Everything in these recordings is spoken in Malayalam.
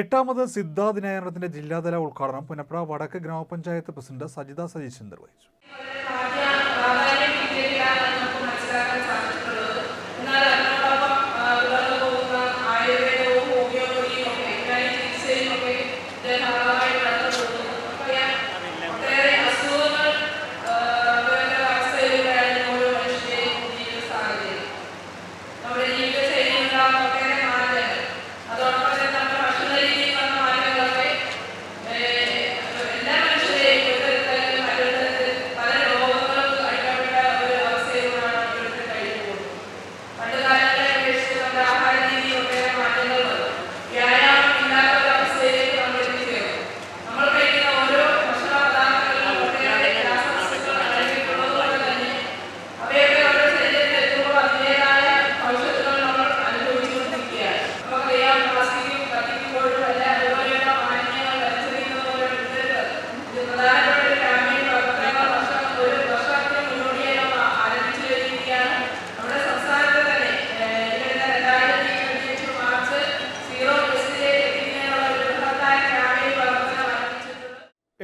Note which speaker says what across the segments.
Speaker 1: എട്ടാമത് സിദ്ധാ ദിനാചരണത്തിന്റെ ജില്ലാതല ഉദ്ഘാടനം പുനപ്ര വടക്ക് ഗ്രാമപഞ്ചായത്ത് പ്രസിഡന്റ് സജിത സതീശൻ നിർവഹിച്ചു.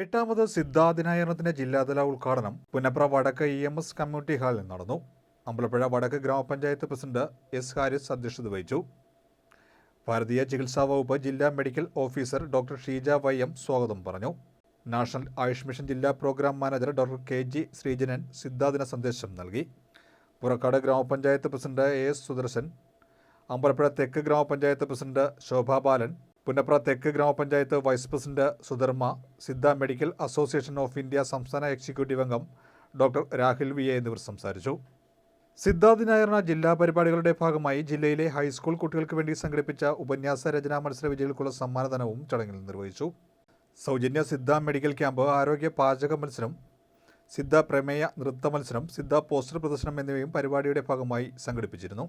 Speaker 1: എട്ടാമത് സിദ്ധാദിനായരണത്തിന്റെ ജില്ലാതല ഉദ്ഘാടനം പുന്നപ്ര വടക്ക് ഇ എം എസ് കമ്മ്യൂണിറ്റി ഹാളിൽ നടന്നു. അമ്പലപ്പുഴ വടക്ക് ഗ്രാമപഞ്ചായത്ത് പ്രസിഡന്റ് എസ് ഹാരിസ് അധ്യക്ഷത വഹിച്ചു. ഭാരതീയ ചികിത്സാ വകുപ്പ് ജില്ലാ medical officer doctor Sheeja Y M സ്വാഗതം പറഞ്ഞു. നാഷണൽ ആയുഷ് മിഷൻ ജില്ലാ programme manager doctor K G Sreejanan സിദ്ധാദിന സന്ദേശം നൽകി. പുറക്കാട് ഗ്രാമപഞ്ചായത്ത് president A S Sudarshan Ambalappuzha തെക്ക് ഗ്രാമപഞ്ചായത്ത് പ്രസിഡന്റ് ശോഭാ ബാലൻ പുന്നപ്ര തെക്ക് ഗ്രാമപഞ്ചായത്ത് vice president Sudharma Siddha medical association of India സംസ്ഥാന എക്സിക്യൂട്ടീവ് അംഗം ഡോക്ടർ രാഹുൽ വി എ എന്നിവർ സംസാരിച്ചു. സിദ്ധാദിനായർണ ജില്ലാ പരിപാടികളുടെ ഭാഗമായി ജില്ലയിലെ ഹൈസ്കൂൾ കുട്ടികൾക്ക് വേണ്ടി സംഘടിപ്പിച്ച ഉപന്യാസ രചനാ മത്സര വിജയികൾക്കുള്ള സമ്മാനദാനവും ചടങ്ങിൽ നിർവഹിച്ചു. സൗജന്യ സിദ്ധ മെഡിക്കൽ ക്യാമ്പ് ആരോഗ്യ പാചക മത്സരം സിദ്ധ പ്രമേയ നൃത്ത മത്സരം സിദ്ധ പോസ്റ്റർ പ്രദർശനം എന്നിവയും പരിപാടിയുടെ ഭാഗമായി സംഘടിപ്പിച്ചിരുന്നു.